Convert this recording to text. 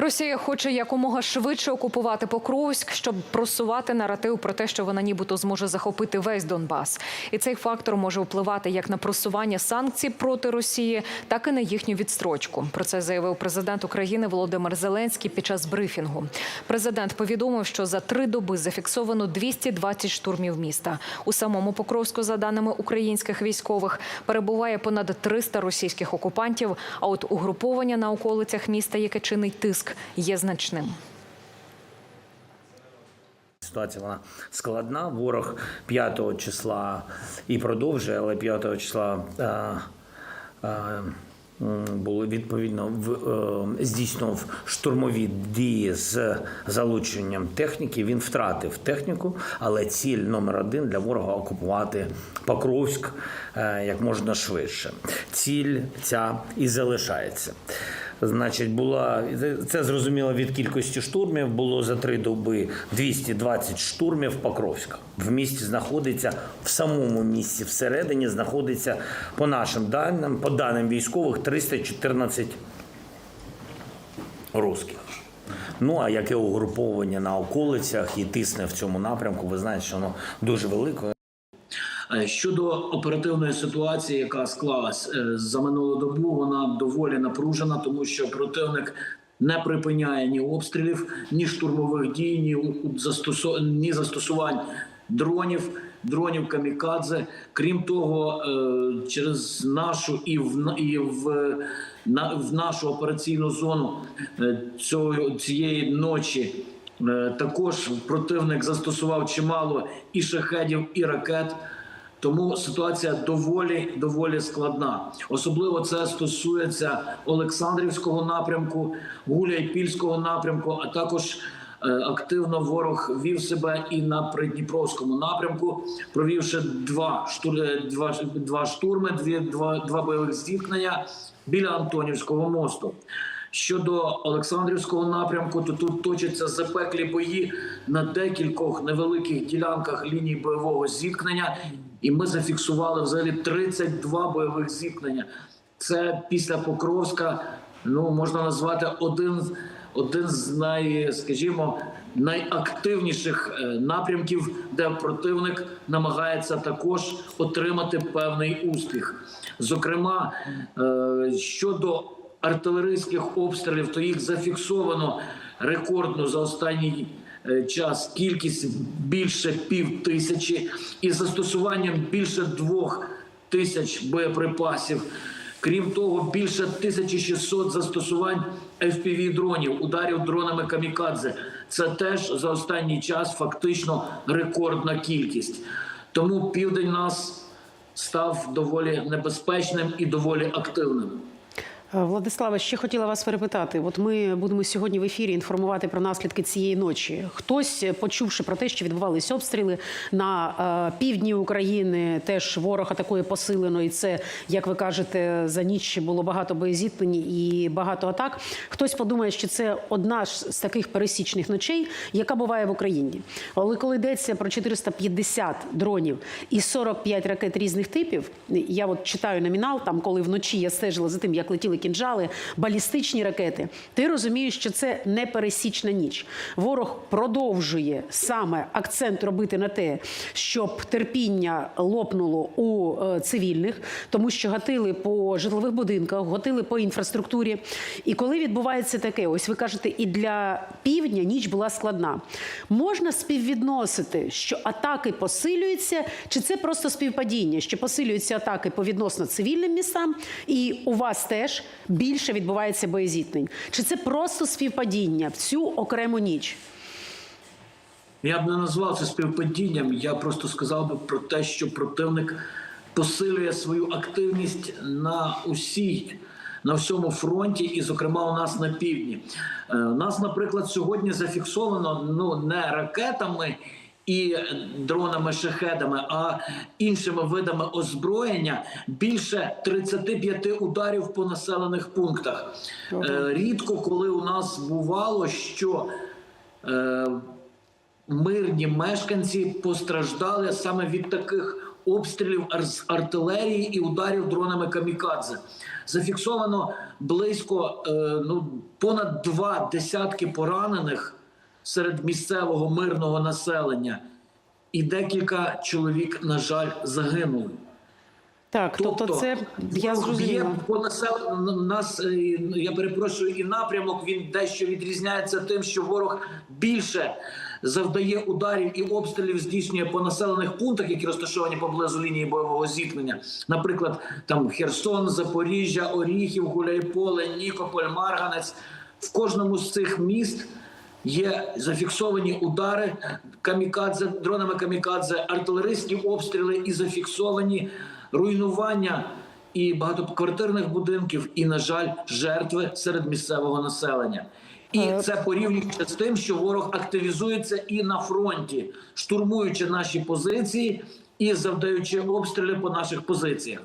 Росія хоче якомога швидше окупувати Покровськ, щоб просувати наратив про те, що вона нібито зможе захопити весь Донбас. І цей фактор може впливати як на просування санкцій проти Росії, так і на їхню відстрочку. Про це заявив президент України Володимир Зеленський під час брифінгу. Президент повідомив, що за три доби зафіксовано 220 штурмів міста. У самому Покровську, за даними українських військових, перебуває понад 300 російських окупантів. А от угруповання на околицях міста, яке чинить тиск, є значним. Ситуація вона складна. Ворог 5 числа і продовжує, але 5 числа е, е, було відповідно в, е, здійснював штурмові дії з залученням техніки. Він втратив техніку, але ціль номер один для ворога окупувати Покровськ е, як можна швидше. Ціль ця і залишається. Значить, була це зрозуміло від кількості штурмів. Було за три доби 220 штурмів Покровська. В місті знаходиться в самому місті всередині. Знаходиться по нашим даним, по даним військових, 314 русських. Ну а яке угруповання на околицях і тисне в цьому напрямку, ви знаєте, що воно дуже велике. Е, Щодо оперативної ситуації, яка склалась е, за минулу добу, вона доволі напружена, тому що противник не припиняє ні обстрілів, ні штурмових дій, ні застосу... ні застосувань дронів, дронів камікадзе. Крім того, е, через нашу і в і в, на, в нашу операційну зону цього цієї ночі. Також противник застосував чимало і шахедів, і ракет. Тому ситуація доволі доволі складна. Особливо це стосується Олександрівського напрямку, Гуляйпільського напрямку, а також е, активно ворог вів себе і на Придніпровському напрямку, провівши два штур... е, два, два штурми, дві два, два бойових зіткнення біля Антонівського мосту. Щодо Олександрівського напрямку, то тут точаться запеклі бої на декількох невеликих ділянках ліній бойового зіткнення, і ми зафіксували взагалі 32 бойових зіткнення. Це після Покровська, ну можна назвати один, один з най, скажімо, найактивніших е, напрямків, де противник намагається також отримати певний успіх. Зокрема, е, щодо артилерійських обстрілів, то їх зафіксовано рекордно за останній е, час кількість більше пів тисячі із застосуванням більше двох тисяч боєприпасів. Крім того, більше 1600 застосувань fpv дронів, ударів дронами камікадзе. Це теж за останній час фактично рекордна кількість. Тому південь нас став доволі небезпечним і доволі активним. Е, Владиславе, ще хотіла вас перепитати. От ми будемо сьогодні в ефірі інформувати про наслідки цієї ночі. Хтось, е, почувши про те, що відбувалися обстріли на е, півдні України, теж ворог атакує посилено, і це, як ви кажете, за ніч було багато боєзіткнень і багато атак. Хтось подумає, що це одна ж з таких пересічних ночей, яка буває в Україні. Але коли йдеться про 450 дронів і 45 ракет різних типів, я от читаю номінал, там коли вночі я стежила за тим, як летіли кінжали, балістичні ракети. Ти розумієш, що це не пересічна ніч. Ворог продовжує саме акцент робити на те, щоб терпіння лопнуло у е, цивільних, тому що гатили по житлових будинках, гатили по інфраструктурі. І коли відбувається таке, ось ви кажете, і для півдня ніч була складна. Можна співвідносити, що атаки посилюються, чи це просто співпадіння, що посилюються атаки по відносно цивільним містам, і у вас теж більше відбувається боєзіткнень? Чи це просто співпадіння в цю окрему ніч? Я б не назвав це співпадінням. Я просто сказав би про те, що противник посилює свою активність на усій. На всьому фронті, і, зокрема, у нас на півдні. Е, У нас, наприклад, сьогодні зафіксовано ну не ракетами і дронами шахедами, а іншими видами озброєння більше 35 ударів по населених пунктах. Е, Рідко коли у нас бувало, що е, мирні мешканці постраждали саме від таких обстрілів з артилерії і ударів дронами камікадзе. Зафіксовано близько е, ну понад два десятки поранених серед місцевого мирного населення, і декілька чоловік, на жаль, загинули. Так, тобто, це я зрозуміла. по населенню нас. е, Я перепрошую, і напрямок він дещо відрізняється тим, що ворог більше завдає ударів і обстрілів здійснює по населених пунктах, які розташовані поблизу лінії бойового зіткнення. Наприклад, там Херсон, Запоріжжя, Оріхів, Гуляйполе, Нікополь, Марганець. В кожному з цих міст. Є зафіксовані удари камікадзе, дронами камікадзе, артилерійські обстріли і зафіксовані руйнування і багатоквартирних будинків, і, на жаль, жертви серед місцевого населення. І це порівнюється з тим, що ворог активізується і на фронті, штурмуючи наші позиції і завдаючи обстріли по наших позиціях.